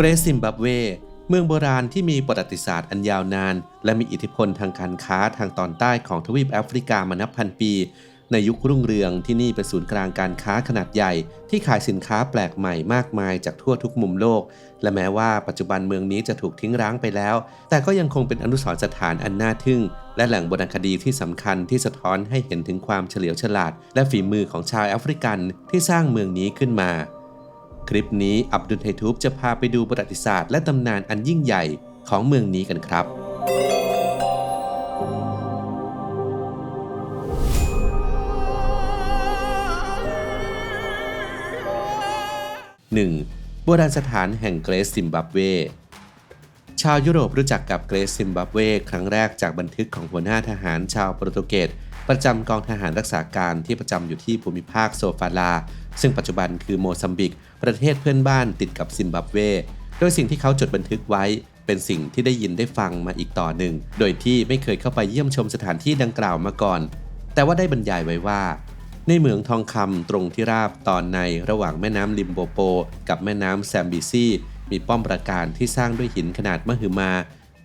เกรซิมบับเว เมืองโบราณที่มีประวัติศาสตร์อันยาวนาน และมีอิทธิพลทางการค้าทางตอนใต้ของทวีปแอฟริกามานับพันปี ในยุครุ่งเรืองที่นี่เป็นศูนย์กลางการค้าขนาดใหญ่ ที่ขายสินค้าแปลกใหม่มากมายจากทั่วทุกมุมโลก และแม้ว่าปัจจุบันเมืองนี้จะถูกทิ้งร้างไปแล้ว แต่ก็ยังคงเป็นอนุสรณ์สถานอันน่าทึ่ง และแหล่งโบราณคดีที่สำคัญที่สะท้อนให้เห็นถึงความเฉลียวฉลาด และฝีมือของชาวแอฟริกันที่สร้างเมืองนี้ขึ้นมา คลิปนี้อับดุลไททูบจะพาไปดูประวัติศาสตร์และตำนานอันยิ่งใหญ่ของเมืองนี้กันครับ 1. โบราณสถานแห่งเกรซซิมบับเว ชาวยุโรปรู้จักกับเกรซซิมบับเว ครั้งแรกจากบันทึกของหัวหน้าทหารชาวโปรตุเกส ประจำกองทหารรักษาการที่ประจำอยู่ที่ภูมิภาคโซฟาลา ซึ่งปัจจุบันคือโมซัมบิก ประเทศเพื่อนบ้านติดกับซิมบับเว โดยสิ่งที่เขาจดบันทึกไว้ เป็นสิ่งที่ได้ยินได้ฟังมาอีกต่อหนึ่ง โดยที่ไม่เคยเข้าไปเยี่ยมชมสถานที่ดังกล่าวมาก่อน แต่ว่าได้บรรยายไว้ว่า ในเหมืองทองคำตรงที่ราบตอนในระหว่างแม่น้ำลิมโบโป กับแม่น้ำแซมบิซีมีป้อมปราการที่สร้างด้วยหินขนาดมหึมา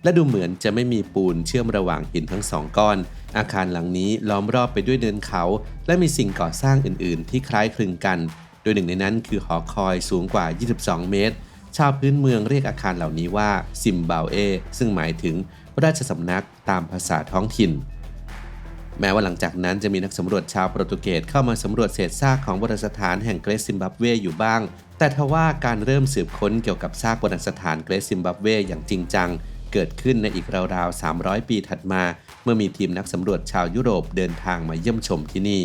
และดูเหมือนจะไม่มีปูนเชื่อมระหว่างหินทั้งสองก้อน อาคารหลังนี้ล้อมรอบไปด้วยเนินเขา และมีสิ่งก่อสร้างอื่น ๆ ที่คล้ายคลึงกัน โดยหนึ่งในนั้นคือหอคอยสูงกว่า 22 เมตร ชาวพื้นเมืองเรียกอาคารเหล่านี้ว่าซิมบาเอ ซึ่งหมายถึงราชสำนักตามภาษาท้องถิ่น แม้ว่าหลังจากนั้นจะมีนักสำรวจชาวโปรตุเกสเข้ามาสำรวจเศษซากของโบราณสถานแห่งเกรซซิมบับเวอยู่บ้าง แต่ทว่าการเริ่มสืบค้นเกี่ยวกับซากโบราณสถานเกรซซิมบับเวอย่างจริงจัง เกิดขึ้นในอีกราวๆ 300 ปีถัดมา เมื่อมีทีมนักสำรวจชาวยุโรปเดินทางมาเยี่ยมชมที่นี่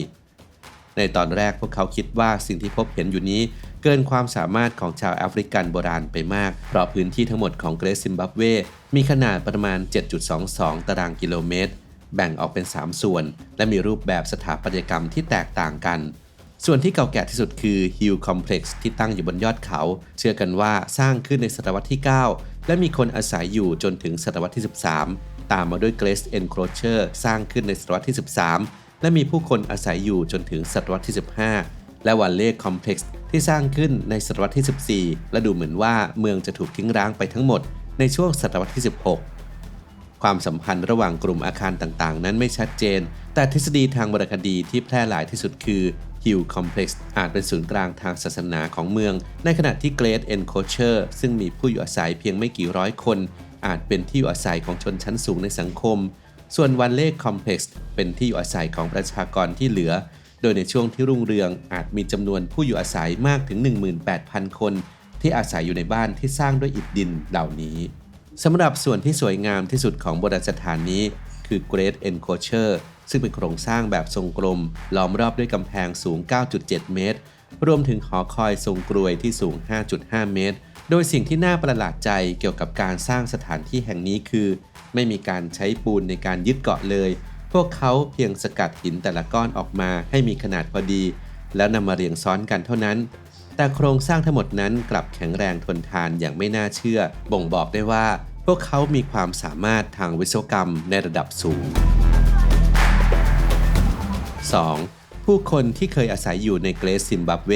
ในตอนแรกพวกเขาคิดว่าสิ่งที่พบเห็นอยู่นี้ เกินความสามารถของชาวแอฟริกันโบราณไปมาก เพราะพื้นที่ทั้งหมดของเกรซซิมบับเว มีขนาดประมาณ 7.22 ตารางกิโลเมตร แบ่งออกเป็น 3 ส่วน และมีรูปแบบสถาปัตยกรรมที่แตกต่างกัน ส่วนที่เก่าแก่ที่สุดคือ Hill Complex ที่ตั้งอยู่บนยอดเขา เชื่อกันว่าสร้างขึ้นในศตวรรษที่ 9 และมีคนอาศัยอยู่จนถึงศตวรรษที่ 13 ตามมาด้วย Grace Enclosure สร้างขึ้นในศตวรรษที่ 13 และมีผู้คนอาศัยอยู่จนถึงศตวรรษที่ 15 และวันเล่คอมเพล็กซ์ที่สร้างขึ้นในศตวรรษที่ 14 และดูเหมือนว่าเมืองจะถูกทิ้งร้างไปทั้งหมดในช่วงศตวรรษที่ 16ความสัมพันธ์ระหว่างกลุ่มอาคารต่างๆ นั้นไม่ชัดเจน แต่ทฤษฎีทางวรรณคดีที่แพร่หลายที่สุดคือ Hill Complex อาจเป็นศูนย์กลางทางศาสนาของเมือง ในขณะที่ Great Enclosure ซึ่งมีผู้อยู่อาศัยเพียงไม่กี่ร้อยคน อาจเป็นที่อยู่อาศัยของชนชั้นสูงในสังคม ส่วนวันเล่คอมเพล็กซ์เป็นที่อยู่อาศัยของประชากรที่เหลือ โดยในช่วงที่รุ่งเรืองอาจมีจำนวนผู้อยู่อาศัยมากถึง 18,000 คน ที่อาศัยอยู่ในบ้านที่สร้างด้วยอิฐดินเหล่านี้สำหรับส่วนที่สวยงามที่สุดของโบราณสถานนี้ คือ Great Enclosure ซึ่งเป็นโครงสร้างแบบทรงกลม ล้อมรอบด้วยกำแพงสูง 9.7 เมตร รวมถึงหอคอยทรงกรวยที่สูง 5.5 เมตร โดยสิ่งที่น่าประหลาดใจเกี่ยวกับการสร้างสถานที่แห่งนี้คือ ไม่มีการใช้ปูนในการยึดเกาะเลย พวกเขาเพียงสกัดหินแต่ละก้อนออกมาให้มีขนาดพอดี แล้วนำมาเรียงซ้อนกันเท่านั้นแต่โครงสร้างทั้งหมดนั้นกลับแข็งแรงทนทานอย่างไม่น่าเชื่อ บ่งบอกได้ว่า วกเขามีความสามารถทางวิศวกรรมในระดับสูง 2. ผู้คนที่เคยอาศัยอยู่ในเกรซซิมบับเว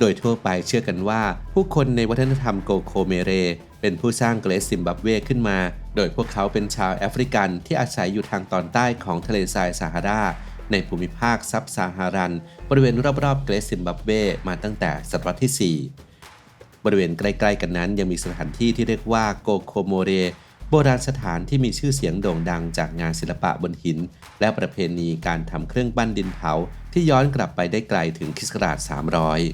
โดยทั่วไปเชื่อกันว่า ผู้คนในวัฒนธรรมโกโคเมเร เป็นผู้สร้างเกรซซิมบับเวขึ้นมา โดยพวกเขาเป็นชาวแอฟริกันที่อาศัยอยู่ทางตอนใต้ของทะเลทรายซาฮาราในภูมิภาคซับซาฮารัน บริเวณรอบๆเกรซซิมบับเวมาตั้งแต่ศตวรรษที่ 4 บริเวณใกล้ๆกันนั้น ยังมีสถานที่ที่เรียกว่าโกโคโมเรโบราณสถานที่มีชื่อเสียงโด่งดังจากงานศิลปะบนหิน และประเพณีการทำเครื่องปั้นดินเผา ที่ย้อนกลับไปได้ไกลถึงคริสต์ศักราช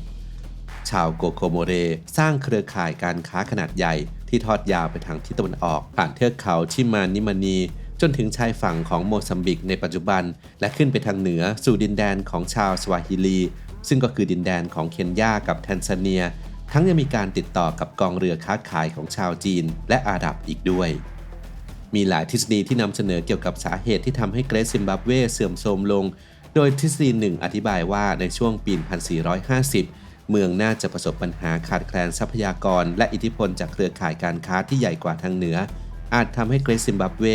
300 ชาวโกโคโมเรสร้างเครือข่ายการค้าขนาดใหญ่ ที่ทอดยาวไปทางทิศตะวันออก ผ่านเทือกเขาชิมานิมานี จนถึงชายฝั่งของโมซัมบิกในปัจจุบัน และขึ้นไปทางเหนือสู่ดินแดนของชาวสวาฮิลี ซึ่งก็คือดินแดนของเคนยากับแทนซาเนีย ทั้งยังมีการติดต่อกับกองเรือค้าขายของชาวจีนและอาหรับอีกด้วย มีหลายทฤษฎีที่นำเสนอเกี่ยวกับสาเหตุที่ทำให้เกรซซิมบับเวเสื่อมโทรมลง โดยทฤษฎีหนึ่งอธิบายว่าในช่วงปี 1450 เมืองน่าจะประสบปัญหาขาดแคลนทรัพยากร และอิทธิพลจากเครือข่ายการค้าที่ใหญ่กว่าทางเหนือ อาจทำให้เกรซซิมบับเว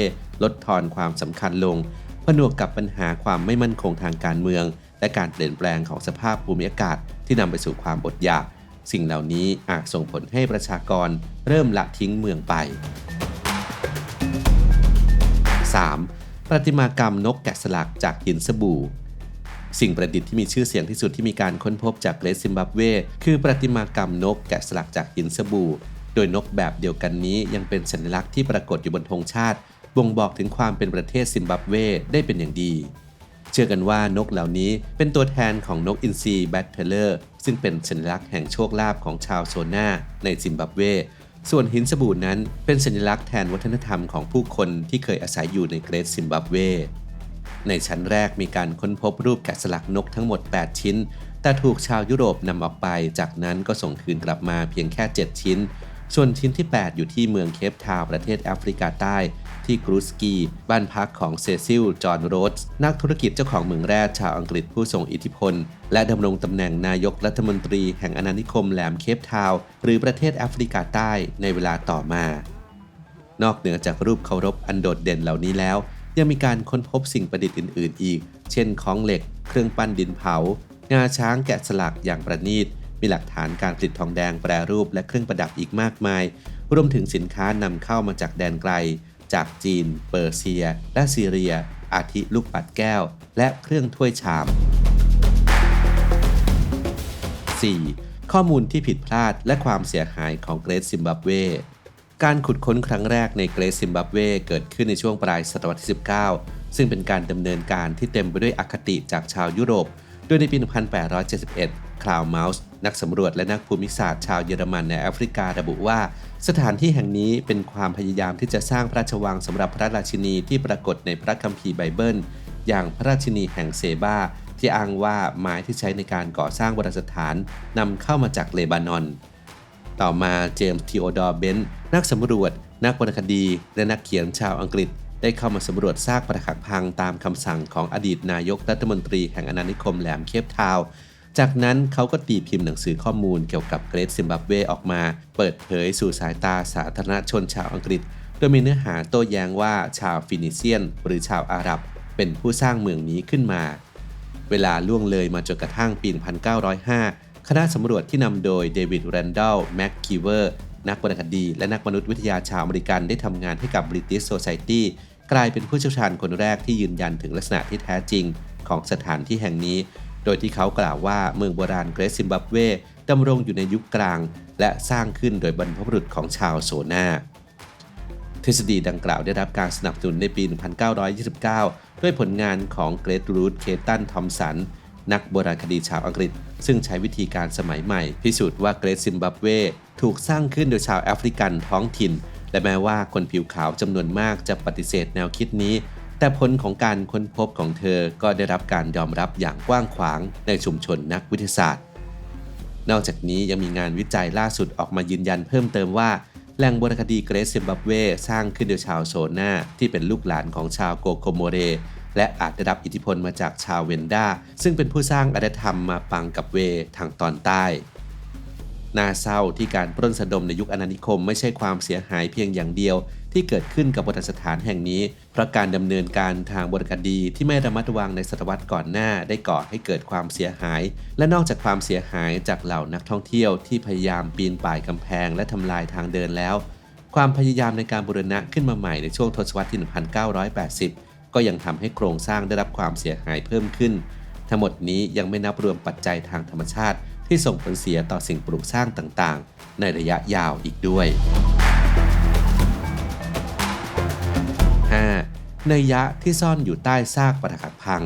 ลดทอนความสำคัญลง ผนวกกับปัญหาความไม่มั่นคงทางการเมือง และการเปลี่ยนแปลงของสภาพภูมิอากาศที่นำไปสู่ความอดอยาก สิ่งเหล่านี้อาจส่งผลให้ประชากรเริ่มละทิ้งเมืองไป 3. ประติมากรรมนกแกะสลักจากหินสบู่ สิ่งประดิษฐ์ที่มีชื่อเสียงที่สุดที่มีการค้นพบจากเกรซซิมบับเว คือประติมากรรมนกแกะสลักจากหินสบู่ โดยนกแบบเดียวกันนี้ยังเป็นสัญลักษณ์ที่ปรากฏอยู่บนธงชาติ บ่งบอกถึงความเป็นประเทศซิมบับเวได้เป็นอย่างดี เชื่อกันว่านกเหล่านี้เป็นตัวแทนของนกอินทรีแบทเทเลอร์ซึ่งเป็นสัญลักษณ์แห่งโชคลาภของชาวโซนาในซิมบับเว ส่วนหินสบู่นั้นเป็นสัญลักษณ์แทนวัฒนธรรมของผู้คนที่เคยอาศัยอยู่ในเกรซซิมบับเว ในชั้นแรกมีการค้นพบรูปแกะสลักนกทั้งหมด 8 ชิ้น แต่ถูกชาวยุโรปนำออกไป จากนั้นก็ส่งคืนกลับมาเพียงแค่ 7 ชิ้น ส่วนชิ้นที่ 8 อยู่ที่เมืองเคปทาวประเทศแอฟริกาใต้ ที่กรูสกี บ้านพักของเซซิล จอห์นโรสนักธุรกิจเจ้าของเมืองแร่ชาวอังกฤษผู้ทรงอิทธิพล และดำรงตำแหน่งนายกรัฐมนตรีแห่งอาณานิคมแหลมเคปทาวหรือประเทศแอฟริกาใต้ในเวลาต่อมา นอกเหนือจากรูปเคารพอันโดดเด่นเหล่านี้แล้ว ยังมีการค้นพบสิ่งประดิษฐ์อื่น ๆ อีก เช่นของเหล็ก เครื่องปั้นดินเผางาช้างแกะสลักอย่างประณีตมีหลักฐานการผลิตทองแดงแปรรูปและเครื่องประดับอีกมากมาย รวมถึงสินค้านำเข้ามาจากแดนไกล จากจีน เปอร์เซีย และซีเรีย อาทิลูกปัดแก้ว และเครื่องถ้วยชาม 4. ข้อมูลที่ผิดพลาดและความเสียหายของเกรซซิมบับเวการขุดค้นครั้งแรกในเกรซซิมบับเวเกิดขึ้นในช่วงปลายศตวรรษที่ 19 ซึ่งเป็นการดำเนินการที่เต็มไปด้วยอคติจากชาวยุโรป โดยในปี 1871 คลาวเมาส์นักสำรวจและนักภูมิศาสตร์ชาวเยอรมันในแอฟริการะบุว่า สถานที่แห่งนี้เป็นความพยายามที่จะสร้างพระราชวังสำหรับพระราชินีที่ปรากฏในพระคัมภีร์ไบเบิล อย่างพระราชินีแห่งเซบาที่อ้างว่าไม้ที่ใช้ในการก่อสร้างโบรสถานนำเข้ามาจากเลบานอน ต่อมาเจมส์ทีโอดอร์เบนต์นักสำรวจ นักวรรณคดี และนักเขียนชาวอังกฤษ ได้เข้ามาสำรวจซากปรักหักพังตามคำสั่งของอดีตนายกรัฐมนตรีแห่งอาณานิคมแหลมเคปทาว จากนั้นเขาก็ตีพิมพ์หนังสือข้อมูลเกี่ยวกับเกรซซิมบับเวออกมา เปิดเผยสู่สายตาสาธารณชนชาวอังกฤษ โดยมีเนื้อหาโต้แย้งว่าชาวฟินิเซียน หรือชาวอาหรับ เป็นผู้สร้างเมืองนี้ขึ้นมา เวลาล่วงเลยมาจนกระทั่งปี 1905 คณะสำรวจที่นำโดยเดวิดแรนดัลแม็กคีเวอร์นักวรรณคดี และนักมนุษยวิทยาชาวอเมริกันได้ทำงานให้กับ British Society กลายเป็นผู้เชี่ยวชาญคนแรกที่ยืนยันถึงลักษณะที่แท้จริงของสถานที่แห่งนี้ โดยที่เขากล่าวว่าเมืองโบราณเกรซซิมบับเวดำรงอยู่ในยุคกลาง และสร้างขึ้นโดยบรรพบุรุษของชาวโซนาทฤษฎีดังกล่าวได้รับการสนับสนุนในปี 1929 ด้วยผลงานของเกรทรูธเคตันทอมสัน นักโบราณคดีชาวอังกฤษ ซึ่งใช้วิธีการสมัยใหม่ พิสูจน์ว่าเกรซซิมบับเว ถูกสร้างขึ้นโดยชาวแอฟริกันท้องถิ่น และแม้ว่าคนผิวขาวจำนวนมากจะปฏิเสธแนวคิดนี้ แต่ผลของการค้นพบของเธอก็ได้รับการยอมรับอย่างกว้างขวางในชุมชนนักวิทยาศาสตร์ นอกจากนี้ยังมีงานวิจัยล่าสุดออกมายืนยันเพิ่มเติมว่าแหล่งโบราณคดีเกรซซิมบับเวสร้างขึ้นโดยชาวโซนาที่เป็นลูกหลานของชาวโกโกโมเร และอาจได้รับอิทธิพลมาจากชาวเวนดาซึ่งเป็นผู้สร้างอารยธรรมมาปังกับเวทางตอนใต้น่าเศร้าที่การปล้นสะดมในยุคอาณานิคมไม่ใช่ความเสียหายเพียงอย่างเดียว ที่เกิดขึ้นกับโบราณสถานแห่งนี้ เพราะการดำเนินการทางบราณคดีที่ไม่ระมัดระวังในศตวรรษก่อนหน้า ได้ก่อให้เกิดความเสียหาย และนอกจากความเสียหายจากเหล่านักท่องเที่ยวที่พยายามปีนป่ายกำแพง และทำลายทางเดินแล้ว ความพยายามในการบูรณะขึ้นมาใหม่ในช่วงทศวรรษที่ 1980 ก็ยังทำให้โครงสร้างได้รับความเสียหายเพิ่มขึ้น ทั้งหมดนี้ยังไม่นับรวมปัจจัยทางธรรมชาติที่ส่งผลเสียต่อสิ่งปลูกสร้างต่างๆ ในระยะยาวอีกด้วย นัยยะที่ซ่อนอยู่ใต้ซากปรักหักพัง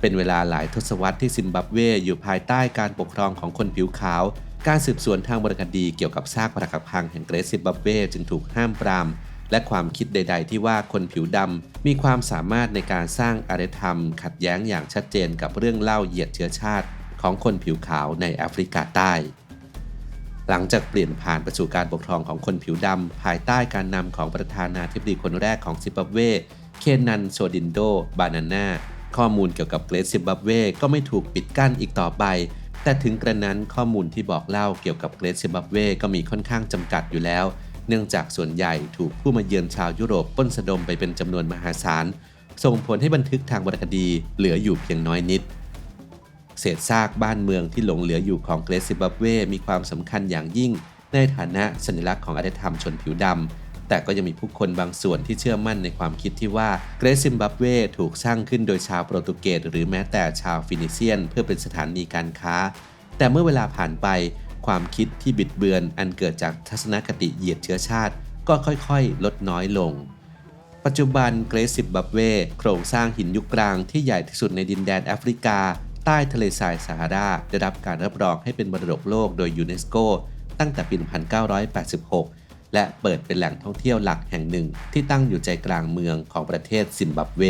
เป็นเวลาหลายทศวรรษที่ซิมบับเวอยู่ภายใต้การปกครองของคนผิวขาว การสืบสวนทางบรรณคดีเกี่ยวกับซากปรักหักพังแห่งเกรซซิมบับเวจึงถูกห้ามปรามและความคิดใด ๆ ที่ว่าคนผิวดำมีความสามารถในการสร้างอารยธรรม ขัดแย้งอย่างชัดเจนกับเรื่องเล่าเหยียดเชื้อชาติ ของคนผิวขาวในแอฟริกาใต้ หลังจากเปลี่ยนผ่านไปสู่การปกครองของคนผิวดำภายใต้การนำของประธานาธิบดีคนแรกของซิมบับเว เคนนันโซดินโด บานาน่า ข้อมูลเกี่ยวกับเกรซซิมบับเวก็ไม่ถูกปิดกั้นอีกต่อไป แต่ถึงกระนั้นข้อมูลที่บอกเล่าเกี่ยวกับเกรซซิมบับเวก็มีค่อนข้างจำกัดอยู่แล้ว เนื่องจากส่วนใหญ่ถูกผู้มาเยือนชาวยุโรปป้นสะดมไปเป็นจำนวนมหาศาล ส่งผลให้บันทึกทางวรรณคดีเหลืออยู่เพียงน้อยนิด เศษซากบ้านเมืองที่หลงเหลืออยู่ของเกรซิบับเวมีความสำคัญอย่างยิ่ง ในฐานะสัญลักษณ์ของอารยธรรมชนผิวดำ แต่ก็ยังมีผู้คนบางส่วนที่เชื่อมั่นในความคิดที่ว่าเกรซิมบับเวถูกสร้างขึ้นโดยชาวโปรตุเกสหรือแม้แต่ชาวฟินิเซียน เพื่อเป็นสถานีการค้า แต่เมื่อเวลาผ่านไปความคิดที่บิดเบือนอันเกิดจากทัศนคติเหยียดเชื้อชาติ ก็ค่อยๆ ลดน้อยลง ปัจจุบันเกรซซิมบับเวโครงสร้างหินยุคกลางที่ใหญ่ที่สุดในดินแดนแอฟริกา ใต้ทะเลทรายซาฮาราได้รับการรับรองให้เป็นมรดกโลกโดยยูเนสโกตั้งแต่ปี 1986 และเปิดเป็นแหล่งท่องเที่ยวหลักแห่งหนึ่งที่ตั้งอยู่ใจกลางเมืองของประเทศซิมบับเว